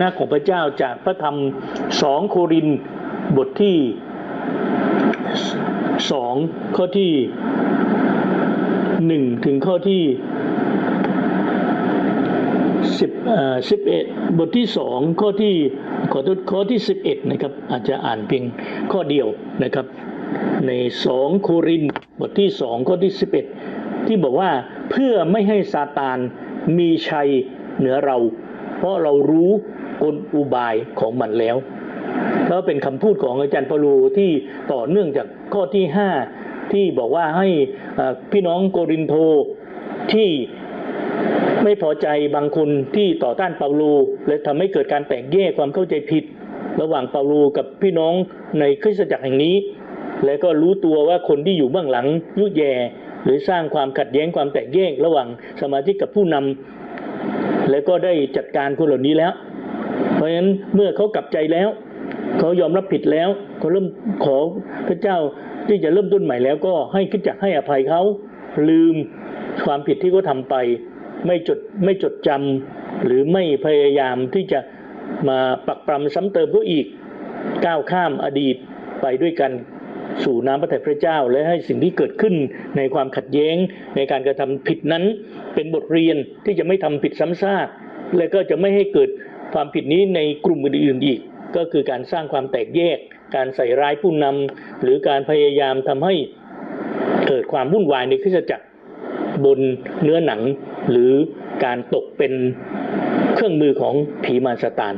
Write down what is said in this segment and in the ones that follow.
นะของพระเจ้าจากพระธรรมสองโครินบทที่สองข้อที่หนึ่งถึงข้อที่สิบสิบเอ็ดบทที่สองข้อที่ขอโทษข้อที่สิบเอ็ดนะครับ อาจจะอ่านเพียงข้อเดียวนะครับ ในสองโครินบทที่สองข้อที่สิบเอ็ดที่บอกว่าเพื่อไม่ให้ซาตานมีชัยเหนือเรา เพราะเรารู้ กลอุบายของมันแล้วแล้วเป็นคำพูดของอาจารย์เปาโลที่ต่อเนื่องจากข้อที่ห้าที่บอกว่าให้พี่น้องโกรินโทที่ไม่พอใจบางคนที่ต่อต้านเปาโลและทำให้เกิดการแตกแยกความเข้าใจผิด ระหว่างเปาโลกับพี่น้องในคริสตจักรแห่งนี้ และก็รู้ตัวว่าคนที่อยู่เบื้องหลังยุแย่หรือสร้างความขัดแย้งความแตกแยกระหว่างสมาชิกกับผู้นำและก็ได้จัดการคนเหล่านี้แล้ว เพราะฉะนั้นเมื่อเขากลับใจแล้วเขายอมรับผิดแล้วเขาเริ่มขอพระเจ้าที่จะเริ่มต้นใหม่แล้วก็ให้คิดจักให้อภัยเขาลืมความผิดที่เขาทำไป ไม่จดไม่จดจำหรือไม่พยายามที่จะมาปักปรำซ้ำเติมเขาอีกก้าวข้ามอดีตไปด้วยกันสู่น้ำพระทัยพระเจ้า และให้สิ่งที่เกิดขึ้นในความขัดแย้งในการกระทำผิดนั้น เป็นบทเรียนที่จะไม่ทำผิดซ้ำซากและก็จะไม่ให้เกิด ความผิดนี้ในกลุ่มอื่นๆอีก ก็คือการสร้างความแตกแยก การใส่ร้ายผู้นำหรือการพยายามทำให้เกิดความวุ่นวายในคริสตจักรบนเนื้อหนัง หรือการตกเป็นเครื่องมือของผีมารซาตาน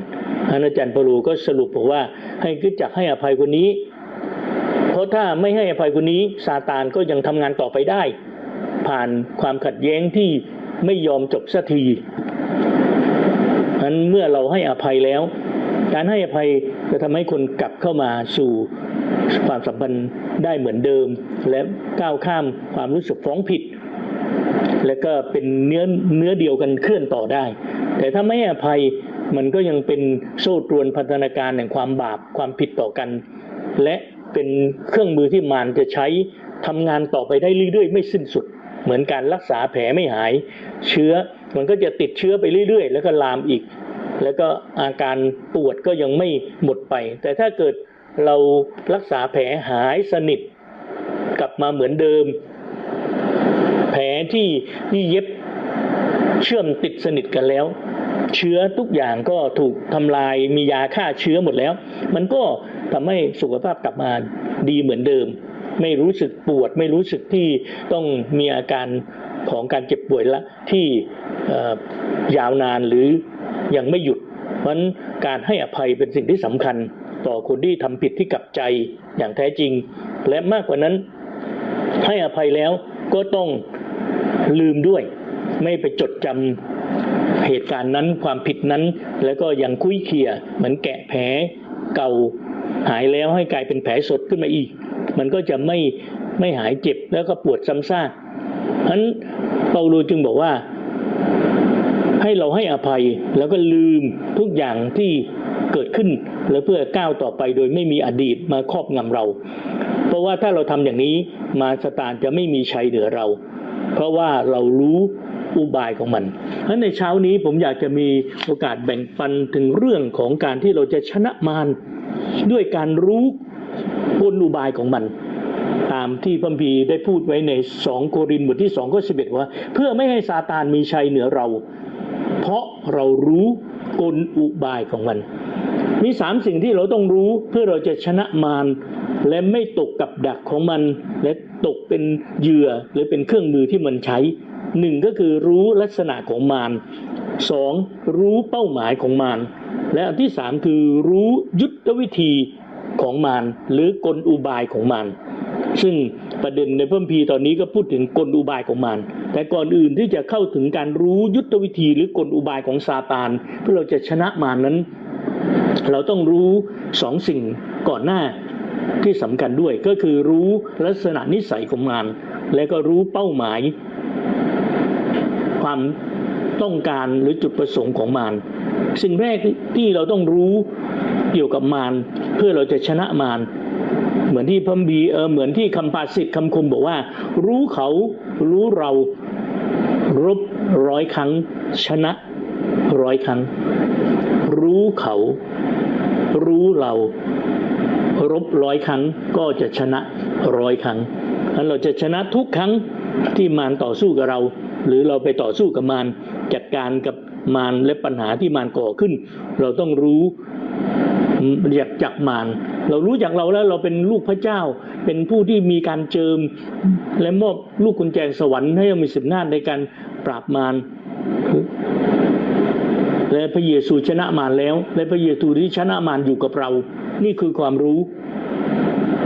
อาจารย์เปาโลูก็สรุปบอกว่าให้คริสตจักรให้อภัยคนนี้ เพราะถ้าไม่ให้อภัยคนนี้ซาตานก็ยังทำงานต่อไปได้ ผ่านความขัดแย้งที่ไม่ยอมจบสักที นั้นเมื่อเราให้อภัยแล้ว การให้อภัยจะทำให้คนกลับเข้ามาสู่ความสัมพันธ์ได้เหมือนเดิม และก้าวข้ามความรู้สึกฟ้องผิด และก็เป็นเนื้อเนื้อเดียวกันเคลื่อนต่อได้ แต่ถ้าไม่อภัยมันก็ยังเป็นโซ่ตรวนพันธนาการแห่งความบาปความผิดต่อกัน และเป็นเครื่องมือที่มารจะใช้ทำงานต่อไปได้เรื่อยๆ ไม่สิ้นสุด เหมือนการรักษาแผลไม่หาย เชื้อมันก็จะติดเชื้อไปเรื่อยๆ แล้วก็ลามอีก แล้วก็อาการปวดก็ยังไม่หมดไป แต่ถ้าเกิดเรารักษาแผลหายสนิทกลับมาเหมือนเดิม แผลที่ที่เย็บเชื่อมติดสนิทกันแล้ว เชื้อทุกอย่างก็ถูกทำลายมียาฆ่าเชื้อหมดแล้ว มันก็ทำให้สุขภาพกลับมาดีเหมือนเดิม ไม่รู้สึกปวดไม่รู้สึกที่ต้องมีอาการของการเจ็บป่วยละที่ยาวนานหรือ ยังไม่หยุดเพราะนั้นการให้อภัยเป็นสิ่งที่สำคัญ ต่อคนที่ทำผิดที่กลับใจอย่างแท้จริง และมากกว่านั้น ให้อภัยแล้วก็ต้องลืมด้วย ไม่ไปจดจำเหตุการณ์นั้นความผิดนั้น แล้วก็ยังคุยเคียเหมือนแกะแผลเก่าหายแล้วให้กลายเป็นแผลสดขึ้นมาอีก มันก็จะไม่ไม่หายเจ็บแล้วก็ปวดซ้ำซากฉะนั้นเปาโลจึงบอกว่า ให้เราให้อภัยแล้วก็ลืมทุกอย่างที่เกิดขึ้น แล้วเพื่อก้าวต่อไปโดยไม่มีอดีตมาครอบงำเรา เพราะว่าถ้าเราทำอย่างนี้มารสตานจะไม่มีชัยเหนือเรา เพราะว่าเรารู้อุบายของมันเพราะในเช้านี้ผมอยากจะมีโอกาสแบ่งปันถึงเรื่องของการที่เราจะชนะมารด้วยการรู้กลอุบายของมัน ตามที่พระคัมภีได้พูดไว้ใน 2 โครินธ์บทที่2ข้อ11ว่า เพื่อไม่ให้ซาตานมีชัยเหนือเรา เพราะเรารู้กลอุบายของมัน มีสามสิ่งที่เราต้องรู้เพื่อเราจะชนะมารและไม่ตกกับดักของมัน และตกเป็นเหยื่อหรือเป็นเครื่องมือที่มันใช้หนึ่งก็คือรู้ลักษณะของมารสองรู้เป้าหมายของมารและอันที่สามคือรู้ยุทธวิธีของมารหรือกลอุบายของมารซึ่งประเด็นในพระคัมภีตอนนี้ก็พูดถึงกลอุบายของมาร แต่ก่อนอื่นที่จะเข้าถึงการรู้ยุทธวิธีหรือกลอุบายของซาตาน เพื่อเราจะชนะมารนั้น เราต้องรู้สองสิ่งก่อนหน้าที่สำคัญด้วยก็คือรู้ลักษณะนิสัยของมารและก็รู้เป้าหมาย ความต้องการหรือจุดประสงค์ของมารสิ่งแรกที่เราต้องรู้เกี่ยวกับมารเพื่อเราจะชนะมาร เหมือนที่พระบีเออเหมือนที่คำภาษิตคำคมบอกว่า รู้เขารู้เรารบร้อยครั้ง ชนะร้อยครั้งรู้รู้เขา รู้เรา รบร้อยครั้ง ก็จะชนะร้อยครั้งนั้นเราจะชนะทุกครั้งที่มารต่อสู้กับเรา หรือเราไปต่อสู้กับมารจัดการกับมารและปัญหาที่มารก่อขึ้น เราต้องรู้ อยากจักมารเรารู้จักเราแล้วเราเป็นลูกพระเจ้า เป็นผู้ที่มีการเจิม และมอบลูกกุญแจสวรรค์ให้เรามีสิทธิหน้าจในการปราบมารและพระเยซูชนะมารแล้ว และพระเยซูที่ชนะมารอยู่กับเรา นี่คือความรู้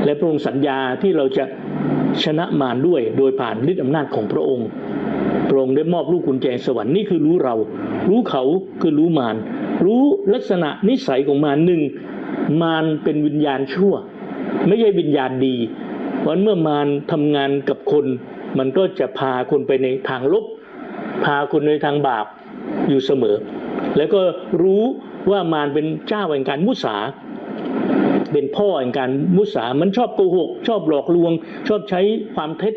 และพระองค์สัญญาที่เราจะชนะมารด้วย โดยผ่านฤทธิอำนาจของพระองค์พระองค์ได้มอบลูกกุญแจสวรรค์นี่คือรู้เรา รู้เขาคือรู้มาร รู้ลักษณะนิสัยของมารหนึ่งมารเป็นวิญญาณชั่ว ไม่ใช่วิญญาณดี เพราะเมื่อมารทำงานกับคน มันก็จะพาคนไปในทางลบ พาคนในทางบาปอยู่เสมอ แล้วก็รู้ว่ามารเป็นเจ้าแห่งการมุสาเป็นพ่อแห่งการมุสา มันชอบโกหก ชอบหลอกลวง ชอบใช้ความเท็จ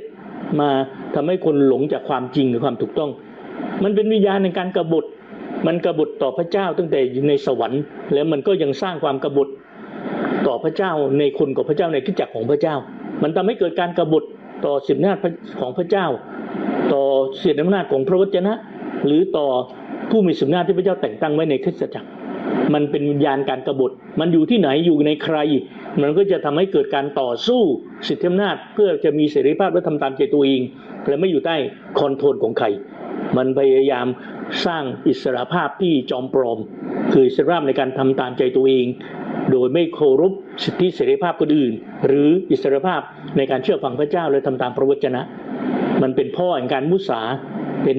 มาทำให้คนหลงจากความจริงหรือความถูกต้อง มันเป็นวิญญาณในการกรบฏ มันกระบฏต่อพระเจ้าตั้งแต่อยู่ในสวรรค์ แล้วมันก็ยังสร้างความกระบฏต่อพระเจ้าในคนกับพระเจ้าในคิดจักรของพระเจ้า มันทำให้เกิดการกระบฏต่อสิทธิอำนาจของพระเจ้า ต่อเสียอำนาจของพระวจนะ หรือต่อผู้มีสิทธิอำนาจที่พระเจ้าแต่งตั้งไว้ในคริสตจักร มันเป็นวิญญาณการกรบฏ มันอยู่ที่ไหนอยู่ในใคร มันก็จะทำให้เกิดการต่อสู้สิทธิอำนาจ เพื่อจะมีเสรีภาพและทำตามใจตัวเอง และไม่อยู่ใต้คอนโทรลของใคร มันพยายามสร้างอิสระภาพที่จอมปลอม คืออิสระภาพในการทำตามใจตัวเอง โดยไม่เคารพสิทธิเสรีภาพคนอื่น หรืออิสรภาพในการเชื่อฟังพระเจ้าและทำตามพระวจนะ มันเป็นพ่อแห่งการมุสาเป็น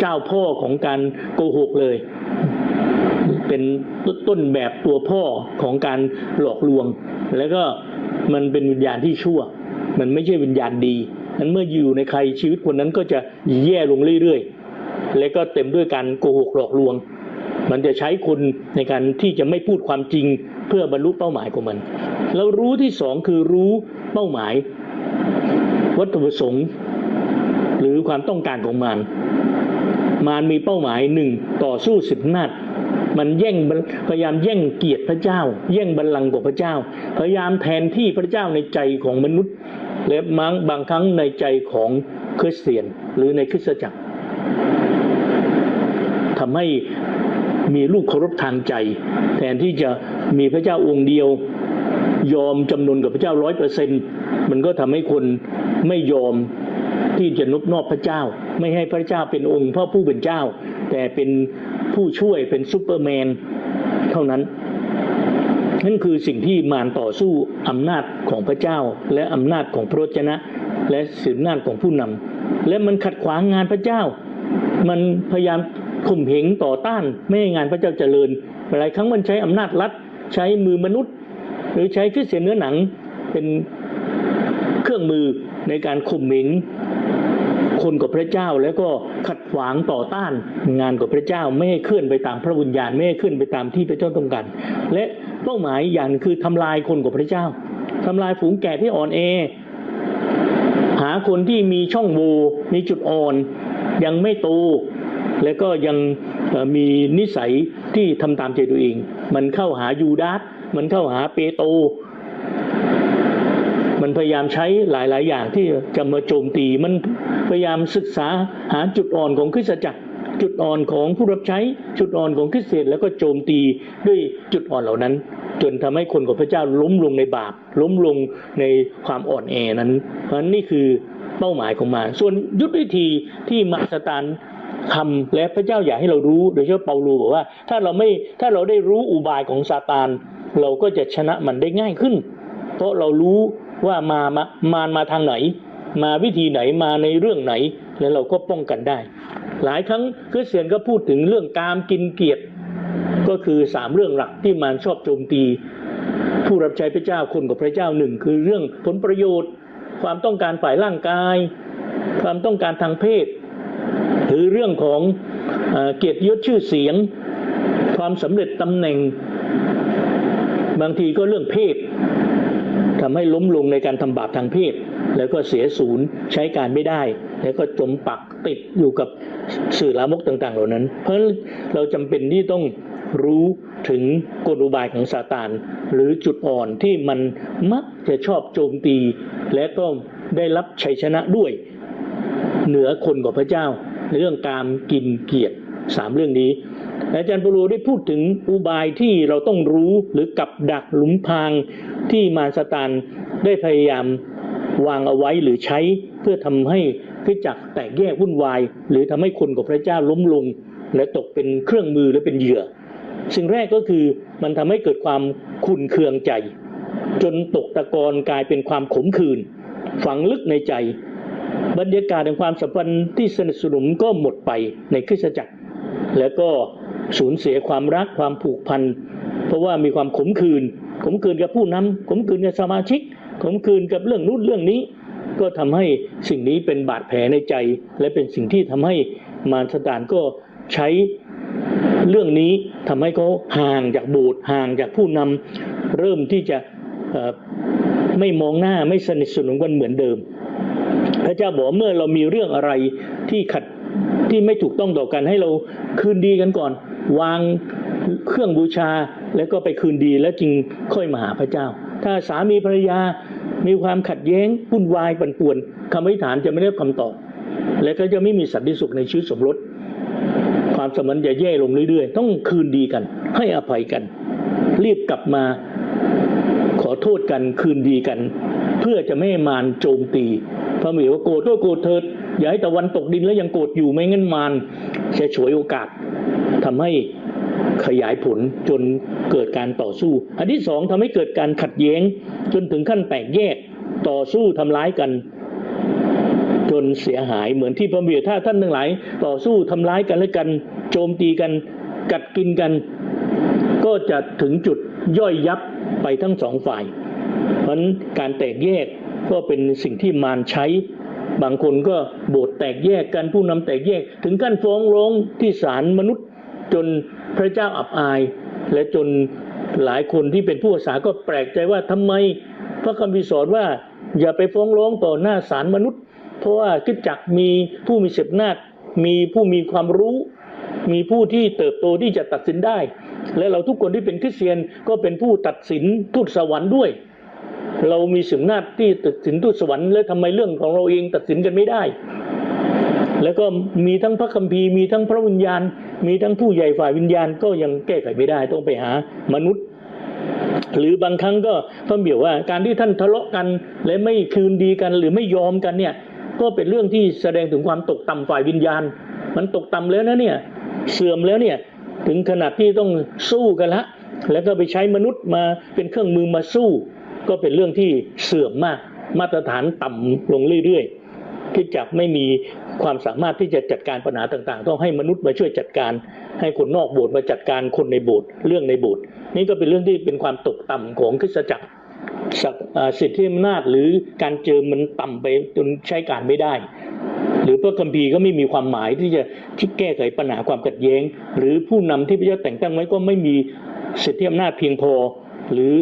เจ้าพ่อของการโกหกเลย เป็นต้นแบบตัวพ่อของการหลอกลวง แล้วก็มันเป็นวิญญาณที่ชั่ว มันไม่ใช่วิญญาณดี นั้นเมื่ออยู่ในใครชีวิตคนนั้นก็จะแย่ลงเรื่อยๆ และก็เต็มด้วยการโกหกหลอกลวง มันจะใช้คนในการที่จะไม่พูดความจริงเพื่อบรรลุเป้าหมายของมัน แล้วรู้ที่สองคือรู้เป้าหมาย วัตถุประสงค์ หรือความต้องการของมันมารมีเป้าหมายหนึ่งต่อสู้สิทธิอำนาจมันแย่งพยายามแย่งเกียรติพระเจ้า แย่งบัลลังก์ของพระเจ้า พยายามแทนที่พระเจ้าในใจของมนุษย์ และมั้งบางครั้งในใจของคริสเตียนหรือในคริสตจักรทำให้มีลูกเคารพทางใจ แทนที่จะมีพระเจ้าองค์เดียวยอมจำนวนกับพระเจ้าร้อยเปอร์เซ็นมันก็ทำให้คนไม่ยอมที่จะนบนอบพระเจ้า ไม่ให้พระเจ้าเป็นองค์พระผู้เป็นเจ้า แต่เป็นผู้ช่วยเป็นซูเปอร์แมน เท่านั้น นั่นคือสิ่งที่มารต่อสู้อำนาจของพระเจ้า และอำนาจของพระวจนะ และสืบนาจของผู้นำและมันขัดขวางงานพระเจ้า มันพยายามข่มเหงต่อต้านไม่ให้งานพระเจ้าเจริญหลายครั้งมันใช้อำนาจรัฐใช้มือมนุษย์ หรือใช้คริสเตียนเนื้อหนังเป็นเครื่องมือในการข่มเหงคนกับพระเจ้าแล้วก็ขัดขวางต่อต้านงานกับพระเจ้าไม่ให้เคลื่อนไปตามพระวิญญาณไม่ให้เคลื่อนไปตามที่พระเจ้าต้องการและ เป้าหมายอย่างคือทำลายคนกับพระเจ้าทำลายฝูงแกะที่อ่อนแอ หาคนที่มีช่องโหว่มีจุดอ่อน ยังไม่โต และก็ยังมีนิสัยที่ทำตามใจตัวเอง มันเข้าหายูดาสมันเข้าหาเปโต มันพยายามใช้หลาย ๆ อย่างที่จะมาโจมตี มันพยายามศึกษาหาจุดอ่อนของคริสตจักร จุดอ่อนของผู้รับใช้จุดอ่อนของคริสเตียนแล้วก็โจมตีด้วยจุดอ่อนเหล่านั้น จนทำให้คนของพระเจ้าล้มลงในบาป ล้มลงในความอ่อนแอนั้น เพราะนี่คือเป้าหมายของมันส่วนยุทธวิธีที่มาสตานทำและพระเจ้าอยากให้เรารู้โดยเฉพาะเปาโลบอกว่า ถ้าเราไม่ถ้าเราได้รู้อุบายของซาตาน เราก็จะชนะมันได้ง่ายขึ้น เพราะเรารู้ว่ามามามามาทางไหน มาวิธีไหนมาในเรื่องไหน แล้วเราก็ป้องกันได้ หลายครั้งคริสเตียนก็พูดถึงเรื่องการกินเกียรติก็คือสามเรื่องหลักที่มารชอบโจมตี ผู้รับใช้พระเจ้าคนกับพระเจ้าหนึ่งคือเรื่องผลประโยชน์ ความต้องการฝ่ายร่างกาย ความต้องการทางเพศ หรือเรื่องของเกียรติยศชื่อเสียง ความสำเร็จตำแหน่ง บางทีก็เรื่องเพศทำให้ล้มลงในการทำบาปทางเพศ แล้วก็เสียศูนย์ใช้การไม่ได้ แล้วก็จมปัก ติดอยู่กับสื่อลามกต่างๆ เหล่านั้น เพราะเราจำเป็นที่ต้องรู้ถึงกลอุบายของซาตาน หรือจุดอ่อนที่มันมักจะชอบโจมตี และก็ได้รับชัยชนะด้วย เหนือคนกับพระเจ้าเรื่องการกินเกียรติสามเรื่องนี้ อาจารย์ปโลได้พูดถึงอุบายที่เราต้องรู้หรือกับดักหลุมพรางที่มารซาตานได้พยายามวางเอาไว้หรือใช้เพื่อทำให้ คริสตจักแตกแยกวุ่นวาย หรือทำให้คนกับพระเจ้าล้มลง และตกเป็นเครื่องมือและเป็นเหยื่อ สิ่งแรกก็คือมันทำให้เกิดความขุนเคืองใจ จนตกตะกอนกลายเป็นความขมขื่นฝังลึกในใจ บรรยากาศแห่งความสัมพันธ์ที่สนิทสนมก็หมดไปในคริสตจักร แล้วก็สูญเสียความรักความผูกพันเพราะว่ามีความขมขื่นขมขื่นกับผู้นำขมขื่นกับสมาชิกขมขื่นกับเรื่องนู้นเรื่องนี้ ก็ทำให้สิ่งนี้เป็นบาดแผลในใจ และเป็นสิ่งที่ทำให้มารสตานก็ใช้เรื่องนี้ทำให้เขาห่างจากโบสถ์ห่างจากผู้นำเริ่มที่จะไม่มองหน้าไม่สนิทสนมกันเหมือนเดิม พระเจ้าบอกเมื่อเรามีเรื่องอะไรที่ขัดที่ไม่ถูกต้องต่อกันให้เราคืนดีกันก่อน วางเครื่องบูชาแล้วก็ไปคืนดีแล้วจึงค่อยมาหาพระเจ้า ถ้าสามีภรรยา มีความขัดแย้งวุ่นวายปั่นป่วนคำอธิษฐานจะไม่ได้คำตอบ และก็จะไม่มีสันติสุขในชีวิตสมรสความสมันจะแย่ลงเรื่อยๆ ต้องคืนดีกัน ให้อภัยกัน รีบกลับมาขอโทษกันคืนดีกัน เพื่อจะไม่มารโจมตีพระมีว่าโกรธก็โกรธเถิดอย่าให้ตะวันตกดินแล้วยังโกรธอยู่ไม่งั้นมารจะฉวยโอกาสทำให้ ขยายผลจนเกิดการต่อสู้ อันที่สองทำให้เกิดการขัดแย้ง จนถึงขั้นแตกแยกต่อสู้ทำร้ายกัน จนเสียหายเหมือนที่พระเบียถ้าท่านทั้งหลาย ต่อสู้ทำร้ายกันและกัน โจมตีกัน กัดกินกัน ก็จะถึงจุดย่อยยับไปทั้งสองฝ่าย เพราะนั้นการแตกแยกก็เป็นสิ่งที่มารใช้ บางคนก็โบสแตกแยกกันผู้นำแตกแยก ถึงขั้นฟ้องร้องที่ศาลมนุษย์ จนพระเจ้าอับอาย และจนหลายคนที่เป็นผู้อาสาก็แปลกใจว่าทำไมพระคัมภีร์สอนว่าอย่าไปฟ้องร้องต่อหน้าศาลมนุษย์ เพราะว่าคริสตจักมีผู้มีเสิบนาจมีผู้มีความรู้ มีผู้ที่เติบโตที่จะตัดสินได้ และเราทุกคนที่เป็นคริสเตียนก็เป็นผู้ตัดสินทูตสวรรค์ด้วย เรามีสิมนาจที่ตัดสินทูตสวรรค์แล้วทำไมเรื่องของเราเองตัดสินกันไม่ได้ แล้วก็มีทั้งพระคัมภีร์มีทั้งพระวิญญาณ มีทั้งผู้ใหญ่ฝ่ายวิญญาณก็ยังแก้ไขไม่ได้ต้องไปหามนุษย์ หรือบางครั้งก็พระเบียวว่าการที่ท่านทะเลาะกัน และไม่คืนดีกันหรือไม่ยอมกันเนี่ยก็เป็นเรื่องที่แสดงถึงความตกต่ำฝ่ายวิญญาณ มันตกต่ำแล้วนะเนี่ยเสื่อมแล้วเนี่ยถึงขนาดที่ต้องสู้กันละ แล้วก็ไปใช้มนุษย์มาเป็นเครื่องมือมาสู้ ก็เป็นเรื่องที่เสื่อมมาก มาตรฐานต่ำลงเรื่อยๆ ที่จักไม่มีความสามารถที่จะจัดการปัญหาต่างๆ ต้องให้มนุษย์มาช่วยจัดการ ให้คนนอกโบสถ์มาจัดการคนในโบสถ์เรื่องในโบสถ์นี่ก็เป็นเรื่องที่เป็นความตกต่ำของคริสตจักรสิทธิอำนาจหรือการเจิมมันต่ำไปจนใช้การไม่ได้ หรือพระคัมภีร์ก็ไม่มีความหมายที่จะที่แก้ไขปัญหาความขัดแย้ง หรือผู้นำที่พระเจ้าแต่งตั้งไว้ก็ไม่มีสิทธิอำนาจเพียงพอ หรือ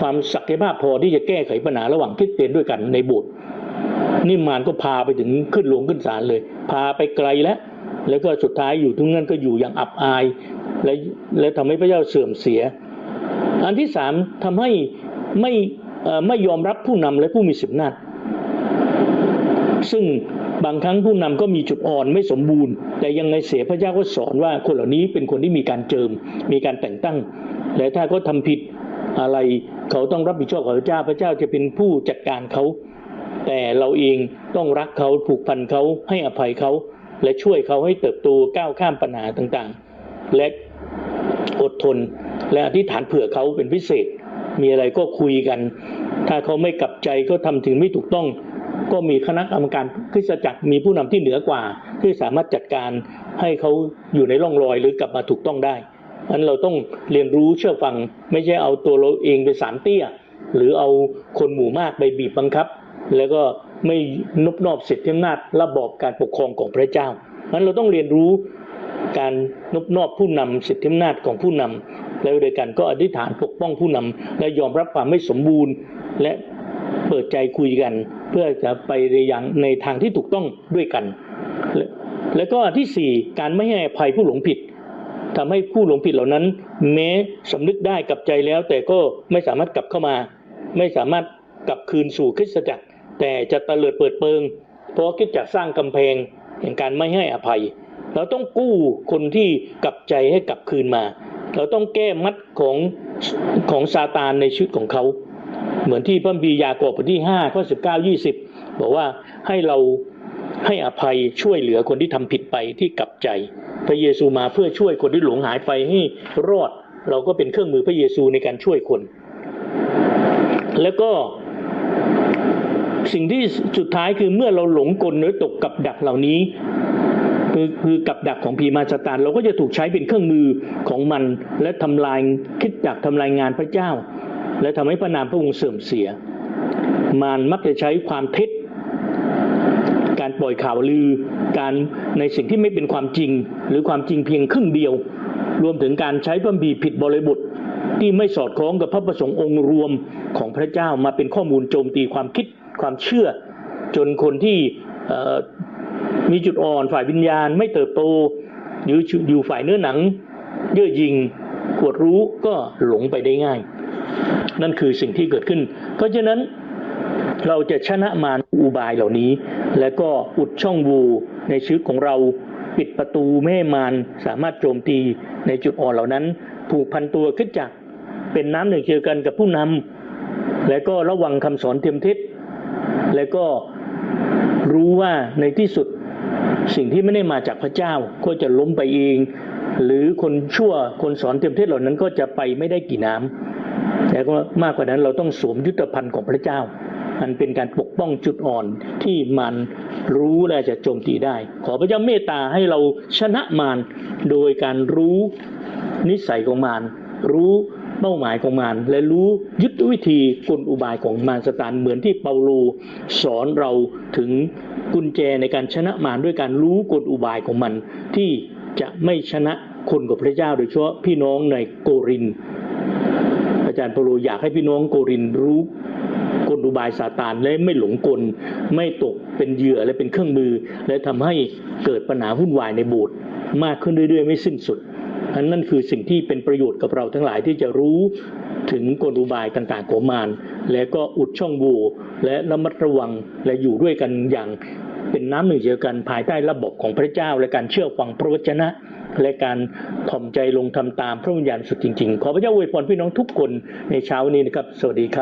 ความศักยภาพพอที่จะแก้ไขปัญหาระหว่างคริสเตียนด้วยกันในโบสถ์ นี่มารก็พาไปถึงขึ้นลงขึ้นศาลเลย พาไปไกลแล้วแล้วก็สุดท้ายอยู่ทุกนั้นก็อยู่อย่างอับอาย และและทำให้พระเจ้าเสื่อมเสีย อันที่สามทำให้ไม่ไม่ยอมรับผู้นำและผู้มีสิทธิอำนาจซึ่งบางครั้งผู้นำก็มีจุดอ่อนไม่สมบูรณ์ แต่ยังไงเสียพระเจ้าก็สอนว่าคนเหล่านี้เป็นคนที่มีการเจิม มีการแต่งตั้ง และถ้าเขาทำผิดอะไรเขาต้องรับผิดชอบกับพระเจ้าพระเจ้าจะเป็นผู้จัดการเขา แต่เราเองต้องรักเขาผูกพันเขาให้อภัยเขา และช่วยเขาให้เติบโตก้าวข้ามปัญหาต่างๆ และอดทน และอธิษฐานเผื่อเขาเป็นพิเศษ มีอะไรก็คุยกัน ถ้าเขาไม่กลับใจก็ทำถึงไม่ถูกต้อง ก็มีคณะกรรมการคริสตจักรมีผู้นำที่เหนือกว่า ที่สามารถจัดการให้เขาอยู่ในร่องรอยหรือกลับมาถูกต้องได้นั้นเราต้องเรียนรู้เชื่อฟัง ไม่ใช่เอาตัวเราเองไปสารเตี้ย หรือเอาคนหมู่มากไปบีบบังคับ แล้วก็ไม่นบนอบสิทธิอำนาจระบอบการปกครองของพระเจ้านั้นเราต้องเรียนรู้การนบนอบผู้นำสิทธิอำนาจของผู้นำแล้วโดยกันก็อธิษฐานปกป้องผู้นำและยอมรับความไม่สมบูรณ์ และเปิดใจคุยกัน เพื่อจะไปในอย่างในทางที่ถูกต้องด้วยกัน และแล้วก็ที่สี่การไม่ให้อภัยผู้หลงผิดทำให้ผู้หลงผิดเหล่านั้น แม้สำนึกได้กลับใจแล้ว แต่ก็ไม่สามารถกลับเข้ามา ไม่สามารถกลับคืนสู่คริสตจักร แต่จะตะเลิดเปิดเปิง เพราะคิดจะสร้างกำแพงแห่งการไม่ให้อภัย เราต้องกู้คนที่กลับใจให้กลับคืนมา เราต้องแก้มัดของของซาตานในชีวิตของเขา เหมือนที่พระคัมภียากอบบทที่5ข้อ19 20 บอกว่าให้เราให้อภัยช่วยเหลือคนที่ทำผิดไปที่กลับใจ พระเยซูมาเพื่อช่วยคนที่หลงหายไปให้รอด เราก็เป็นเครื่องมือพระเยซูในการช่วยคน แล้วก็ สิ่งที่สุดท้ายคือเมื่อเราหลงกลหรือตกกับดักเหล่านี้คือคือกับดักของผีมารซาตานเราก็จะถูกใช้เป็นเครื่องมือของมัน และทำลายคิดจากทำลายงานพระเจ้า และทำให้พระนามพระองค์เสื่อมเสีย มารมักจะใช้ความเท็จ การปล่อยข่าวลือการในสิ่งที่ไม่เป็นความจริง หรือความจริงเพียงครึ่งเดียว รวมถึงการใช้พระคัมภีร์ผิดบริบทที่ไม่สอดคล้องกับพระประสงค์องค์รวมของพระเจ้ามาเป็นข้อมูลโจมตีความคิด ความเชื่อ จนคนที่มีจุดอ่อนฝ่ายวิญญาณ ไม่เติบโตหรืออยู่ฝ่ายเนื้อหนัง เย่อหยิงปวดรู้ก็หลงไปได้ง่าย นั่นคือสิ่งที่เกิดขึ้น เพราะฉะนั้นเราจะชนะมารอุบายเหล่านี้ และก็อุดช่องโหว่ในชีวิตของเราปิดประตูไม่ให้มารสามารถโจมตีในจุดอ่อนเหล่านั้น ผูกพันตัวขึ้นจากเป็นน้ำหนึ่งเดียวกันกับผู้นำและก็ระวังคำสอนเทียมท็จ และก็รู้ว่าในที่สุดสิ่งที่ไม่ได้มาจากพระเจ้าก็จะล้มไปเอง หรือคนชั่วคนสอนเทียมเท็จเหล่านั้นก็จะไปไม่ได้กี่น้ำแต่ก็มากกว่านั้นเราต้องสวมยุทธภัณฑ์ของพระเจ้ามันเป็นการปกป้องจุดอ่อนที่มันรู้และจะโจมตีได้ ขอพระเจ้าเมตตาให้เราชนะมารโดยการรู้นิสัยของมารรู้ เป้าหมายของมารและรู้ยุทธวิธีกลอุบายของมารสตานเหมือนที่เปาโลสอนเราถึงกุญแจในการชนะมารด้วยการรู้กลอุบายของมัน ที่จะไม่ชนะคนกับพระเจ้าโดยเฉพาะพี่น้องในโกริน อาจารย์เปาโลอยากให้พี่น้องโกรินรู้กลอุบายซาตานและไม่หลงกล ไม่ตกเป็นเหยื่อและเป็นเครื่องมือ และทำให้เกิดปัญหาวุ่นวายในโบสถ์มากขึ้นเรื่อยๆ ไม่สิ้นสุด อันนั่นคือสิ่งที่เป็นประโยชน์กับเราทั้งหลายที่จะรู้ถึงกลอุบายต่างๆของมารและก็อุดช่องโหว่และระมัดระวังและอยู่ด้วยกันอย่างเป็นน้ำหนึ่งเดียวกันภายใต้ระบบของพระเจ้าและการเชื่อฟังพระวจนะและการถ่อมใจลงทำตามพระวิญญาณสุดจริงๆ ขอพระเจ้าอวยพรพี่น้องทุกคนในเช้านี้นะครับ สวัสดีครับ